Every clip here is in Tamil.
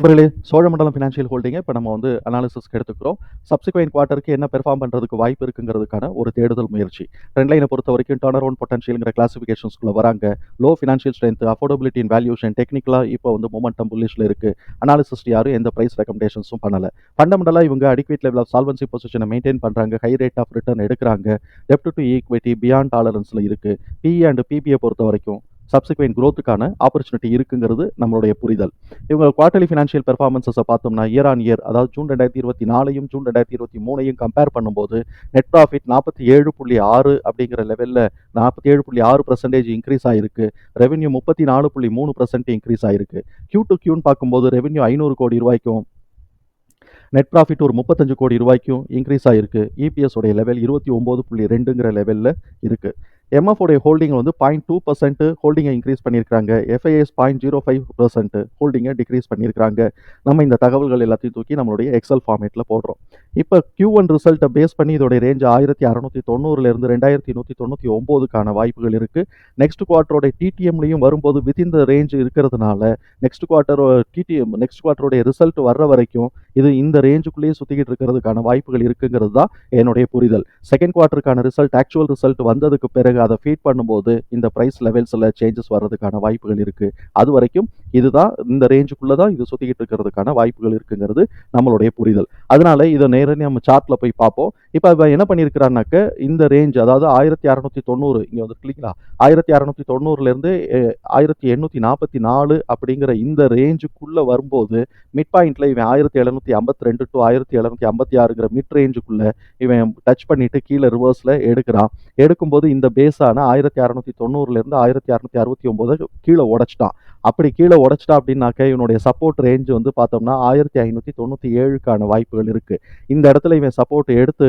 நண்பர்களே சோழமண்டலம் ஃபினான்ஷியல் ஹோல்டிங்கை இப்போ நம்ம வந்து அனாலிசிஸ்க்கு எடுத்துக்கிறோம். சப்சிக்வெண்ட் குவார்ட்டருக்கு என்ன பெர்ஃபார்ம் பண்ணுறதுக்கு வாய்ப்பு இருக்குங்கிறதுக்கான ஒரு தேடுதல் முயற்சி. ட்ரெண்ட் லைனை பொறுத்த வரைக்கும் டர்ன் ஒன் பொட்டன்ஷியல்ங்கிற கிளாசிஃபிகேஷன்ஸ்குள்ளே வராங்க. Low financial strength affordability in valuation டெக்னிக்கலாக இப்போ வந்து மொமெண்டம் புல்லிஷில் இருக்குது அனாலிசிஸ்ட் யாரும் எந்த ப்ரைஸ் ரெக்கமெண்டேஷன்ஸும் பண்ணலை. ஃபண்டமெண்டலாக இவங்க அடிக்வேட் லெவல் ஆஃப் சால்வன்சி பொசிஷனை மெயின்டைன் பண்ணுறாங்க ஹை ரேட் ஆஃப் ரிட்டர்ன் எடுக்கிறாங்க. டெப்ட் டு ஈக்விட்டி பியாண்ட் டாலரன்ஸில் இருக்குது பிஇ அண்ட் பிபியை பொறுத்த வரைக்கும் சப்சிக்வெண்ட் க்ரோத்துக்கான ஆப்பர்ச்சுனிட்டி இருக்குங்கிறது நம்மளுடைய புரிதல். இவங்க குவார்டர்லி ஃபினான்ஷியல் பெர்ஃபார்மன்ஸஸை பார்த்தோம்னா இயர் ஆன் இயர் அதாவது ஜூன் ரெண்டாயிரத்தி இருபத்தி நாலையும் ஜூன் ரெண்டாயிரத்தி இருபத்தி மூணையும் கம்பேர் பண்ணும்போது நெட் ப்ராஃபிட் நாற்பத்தி ஏழு புள்ளி ஆறு அப்படிங்கிற லெவலில் நாற்பத்தி ஏழு புள்ளி ஆறு பர்சன்டேஜ் இன்க்ரீஸ் ஆயிருக்கு. ரெவன்யூ முப்பத்தி நாலு புள்ளி மூணு பர்சன்ட் இன்க்ரீஸ் ஆயிருக்கு. கியூ டு கியூன்னு பார்க்கும்போது ரெவன்யூ ஐநூறு கோடி ரூபாய்க்கும் நெட் ப்ராஃபிட் ஒரு முப்பத்தஞ்சு கோடி ரூபாய்க்கும் இன்க்ரீஸ் ஆகிருக்கு இபிஎஸ் உடைய லெவல் இருபத்தி ஒம்பது புள்ளி ரெண்டுங்கிற லெவலில் இருக்குது எம்எஃப் உடைய ஹோல்டிங் வந்து பாயிண்ட் டூ பர்சன்ட் ஹோல்டிங்கை இன்க்ரீஸ் பண்ணியிருக்காங்க FIS point zero five percent ஹோல்டிங்கை decrease பண்ணியிருக்காங்க நம்ம இந்த தகவல்கள் எல்லாத்தையும் தூக்கி நம்மளுடைய எக்ஸல் ஃபார்மேட்டில் போடுறோம். இப்போ கியூ ஒன் ரிசல்ட்டை பேஸ் பண்ணி இதோடைய ரேஞ்ச் ஆயிரத்தி அறநூற்றி தொண்ணூறுலேருந்து ரெண்டாயிரத்தி நூற்றி தொண்ணூற்றி ஒம்போதுக்கான வாய்ப்புகள் இருக்குது நெக்ஸ்ட் குவார்ட்டரோட டிடிஎம்லையும் வரும்போது வித்தின் த ரேஞ்ச் இருக்கிறதுனால நெக்ஸ்ட் குவார்ட்டர் டிடிஎம் நெக்ஸ்ட் குவார்ட்டருடைய ரிசல்ட் வர்ற வரைக்கும் இது இந்த ரேஞ்சுக்குள்ளேயே சுற்றிக்கிட்டு இருக்கிறதுக்கான வாய்ப்புகள் இருக்குங்கிறது தான் என்னுடைய புரிதல். செகண்ட் குவார்ட்டருக்கான ரிசல்ட் ஆக்சுவல் ரிசல்ட் வந்ததுக்கு பிறகு அதை ஃபீட் பண்ணும்போது இந்த ப்ரைஸ் லெவல்ஸில் சேஞ்சஸ் வர்றதுக்கான வாய்ப்புகள் இருக்குது அது வரைக்கும் இதுதான் இந்த ரேஞ்சுக்குள்ளே தான் இது சுற்றிக்கிட்டு இருக்கிறதுக்கான வாய்ப்புகள் இருக்குங்கிறது நம்மளுடைய புரிதல். அதனால இதை நேரடி நம்ம சார்ட்டில் போய் பார்ப்போம். இப்போ இப்போ என்ன பண்ணியிருக்கிறாருனாக்க இந்த ரேஞ்ச் அதாவது ஆயிரத்தி அறநூற்றி தொண்ணூறு இங்கே வந்துருக்கீங்களா இல்லைங்களா ஆயிரத்தி அறநூற்றி தொண்ணூறுலேருந்து ஆயிரத்தி எண்ணூற்றி நாற்பத்தி நாலு அப்படிங்கிற இந்த ரேஞ்சுக்குள்ளே வரும்போது மிட் பாயிண்ட்டில் இவன் ஆயிரத்தி எழுநூத்தி ஐம்பத்தி ரெண்டு டு ஆயிரத்தி எழுநூத்தி ஐம்பத்தி ஆறுங்கிற மிட் ரேஞ்சுக்குள்ளே இவன் டச் பண்ணிவிட்டு கீழே ரிவர்ஸில் எடுக்கிறான். எடுக்கும்போது இந்த பேஸான ஆயிரத்தி அறநூத்தி தொண்ணூறுலேருந்து ஆயிரத்தி அறநூத்தி அறுபத்தி ஒம்போது கீழே உடச்சிட்டான். அப்படி கீழே உடைச்சிட்டா அப்படின்னாக்க இவனுடைய சப்போர்ட் ரேஞ்ச் வந்து பார்த்தோம்னா ஆயிரத்தி ஐநூற்றி தொண்ணூற்றி ஏழுக்கான வாய்ப்புகள் இருக்குது இந்த இடத்துல இவன் சப்போர்ட் எடுத்து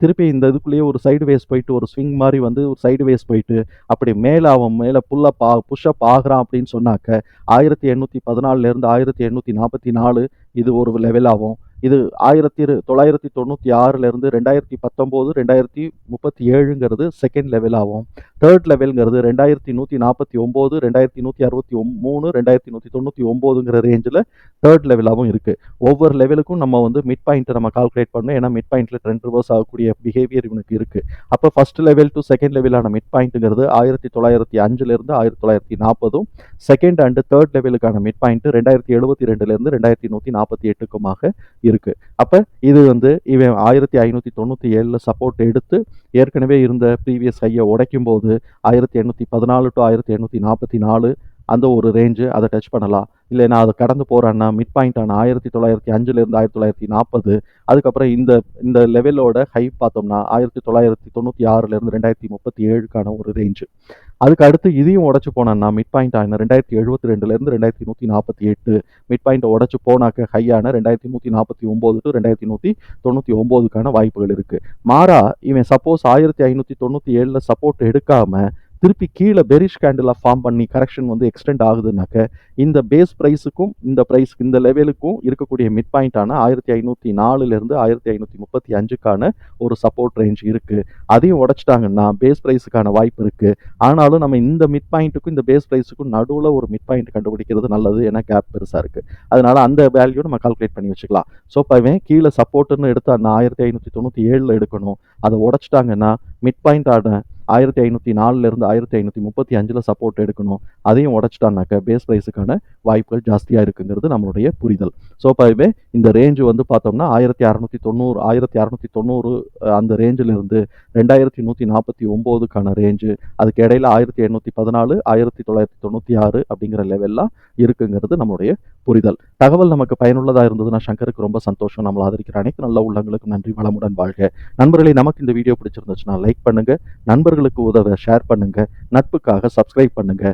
திருப்பி இந்த இதுக்குள்ளேயே ஒரு சைடு வேஸ் போயிட்டு ஒரு ஸ்விங் மாதிரி வந்து ஒரு சைடு வேஸ் போயிட்டு அப்படி மேலே அவன் மேலே புல்லப் ஆ புஷ்அப் ஆகிறான் அப்படின்னு சொன்னாக்க ஆயிரத்தி எண்ணூற்றி பதினாலுலேருந்து ஆயிரத்தி எண்ணூற்றி நாற்பத்தி நாலு இது ஒரு லெவல் ஆகும். இது ஆயிரத்தி இரு- தொள்ளாயிரத்தி தொண்ணூற்றி ஆறுலேருந்து ரெண்டாயிரத்தி பத்தொம்போது ரெண்டாயிரத்தி முப்பத்தி ஏழுங்கிறது செகண்ட் லெவல் ஆகும். தேர்ட் லெவல்ங்கிறது ரெண்டாயிரத்தி நூற்றி நாற்பத்தி ஒம்பது ரெண்டாயிரத்தி நூற்றி அறுபத்தி ஒம் மூணு ரெண்டாயிரத்தி நூற்றி தொண்ணூற்றி ஒம்போதுங்கிற ரேஞ்சில் தேர்ட் லெவலாகவும் இருக்குது ஒவ்வொரு லெவலுக்கும் நம்ம வந்து மிட் பாயிண்ட்டை நம்ம கால்குலேட் பண்ணணும். ஏன்னா மிட் பாயிண்ட்டில் ட்ரெண்ட் ரிவர்ஸ் ஆகக்கூடிய பிஹேவியர் இவனுக்கு இருக்குது அப்போ ஃபர்ஸ்ட் லெவல் டு செகண்ட் லெவலான மிட் பாயிண்ட்டுங்கிறது ஆயிரத்தி தொள்ளாயிரத்தி அஞ்சுலேருந்து ஆயிரத்தி தொள்ளாயிரத்தி நாற்பதும் செகண்ட் அண்டு தேர்ட் லெவலுக்கான மிட் பாயிண்ட்டு ரெண்டாயிரத்தி எழுபத்தி ரெண்டுலேருந்து ரெண்டாயிரத்தி நூற்றி நாற்பத்தி எட்டுக்குமாக இருக்குது அப்போ இது வந்து இவன் ஆயிரத்தி ஐநூற்றி தொண்ணூற்றி ஏழில் சப்போர்ட் எடுத்து ஏற்கனவே இருந்த ப்ரீவியஸ் ஹையை உடைக்கும் போது ஆயிரத்தி எண்ணூற்றி பதினாலு டு ஆயிரத்தி எண்ணூற்றி நாற்பத்தி நாலு அந்த ஒரு ரேஞ்சு அதை டச் பண்ணலாம். இல்லை நான் அதை கடந்து போகிறேன்னா மிட் பாயிண்டான ஆயிரத்தி தொள்ளாயிரத்தி அஞ்சுலேருந்து ஆயிரத்தி தொள்ளாயிரத்தி நாற்பது. அதுக்கப்புறம் இந்த இந்த லெவலோட ஹை பார்த்தோம்னா ஆயிரத்தி தொள்ளாயிரத்தி தொண்ணூற்றி ஆறுலேருந்து ரெண்டாயிரத்தி முப்பத்தி ஏழுக்கான ஒரு ரேஞ்சு அதுக்கு அடுத்து இதையும் உடச்சு போனேன்னா மிட் பாயிண்ட் ஆன ரெண்டாயிரத்தி எழுபத்தி ரெண்டுலேருந்து ரெண்டாயிரத்தி நூற்றி நாற்பத்தி எட்டு. மிட் பாயிண்ட்டை உடச்சு போனாக்க ஹையான ரெண்டாயிரத்தி நூற்றி நாற்பத்தி ஒம்பது டு ரெண்டாயிரத்தி நூற்றி தொண்ணூற்றி ஒம்போதுக்கான வாய்ப்புகள் இருக்குது மாறா இவன் சப்போஸ் ஆயிரத்தி ஐநூற்றி தொண்ணூற்றி ஏழில் சப்போர்ட் எடுக்காமல் திருப்பி கீழே பெரிஷ் கேண்டிலாக ஃபார்ம் பண்ணி கரெக்ஷன் வந்து எக்ஸ்டெண்ட் ஆகுதுனாக்க இந்த பேஸ் ப்ரைஸுக்கும் இந்த ப்ரைஸ் இந்த லெவலுக்கும் இருக்கக்கூடிய மிட் பாயிண்டான ஆயிரத்தி ஐநூற்றி நாலுலேருந்து ஆயிரத்தி ஐநூற்றி முப்பத்தி அஞ்சுக்கான ஒரு சப்போர்ட் ரேஞ்ச் இருக்குது அதையும் உடைச்சிட்டாங்கன்னா பேஸ் ப்ரைஸுக்கான வாய்ப்பு இருக்குது ஆனாலும் நம்ம இந்த மிட் பாயிண்ட்டுக்கும் இந்த பேஸ் ப்ரைஸுக்கும் நடுவில் ஒரு மிட் பாயிண்ட் கண்டுபிடிக்கிறது நல்லது ஏன்னா கேப் பெருசாக இருக்குது அதனால அந்த வேல்யூ நம்ம கால்குலேட் பண்ணி வச்சுக்கலாம். ஸோ இப்போ இவன் கீழே சப்போர்ட்டுன்னு எடுத்தான்னா ஆயிரத்தி ஐநூற்றி தொண்ணூற்றி ஏழில் எடுக்கணும். அதை உடைச்சிட்டாங்கன்னா மிட் பாயிண்ட் ஆன ஆயிரத்தி ஐநூற்றி நாலுலேருந்து ஆயிரத்தி ஐநூற்றி முப்பத்தி அஞ்சில் சப்போர்ட் எடுக்கணும். அதையும் உடச்சிட்டானாக்க பேஸ் ப்ரைஸுக்கான வாய்ப்புகள் ஜாஸ்தியாக இருக்குங்கிறது நம்மளுடைய புரிதல். ஸோ இப்போ இந்த ரேஞ்சு வந்து பார்த்தோம்னா ஆயிரத்தி அறநூற்றி தொண்ணூறு ஆயிரத்தி அறநூற்றி தொண்ணூறு அந்த ரேஞ்சிலிருந்து ரெண்டாயிரத்தி நூற்றி நாற்பத்தி ஒம்போதுக்கான ரேஞ்சு அதுக்கு இடையில ஆயிரத்தி எண்ணூற்றி பதினாலு ஆயிரத்தி தொள்ளாயிரத்தி தொண்ணூற்றி ஆறு அப்படிங்கிற லெவல்லாம் இருக்குங்கிறது நம்மளுடைய புரிதல். தகவல் நமக்கு பயனுள்ளதாக இருந்ததுன்னா சங்கருக்கு ரொம்ப சந்தோஷம். நம்மளை ஆதரிக்கிற அனைத்து நல்ல உள்ளங்களுக்கும் நன்றி வளமுடன் வாழ்க. நண்பர்களை நமக்கு இந்த வீடியோ பிடிச்சிருந்துச்சுன்னா லைக் பண்ணுங்க. நண்பர்களுக்கு உதவ ஷேர் பண்ணுங்க. நட்புக்காக சப்ஸ்கிரைப் பண்ணுங்க.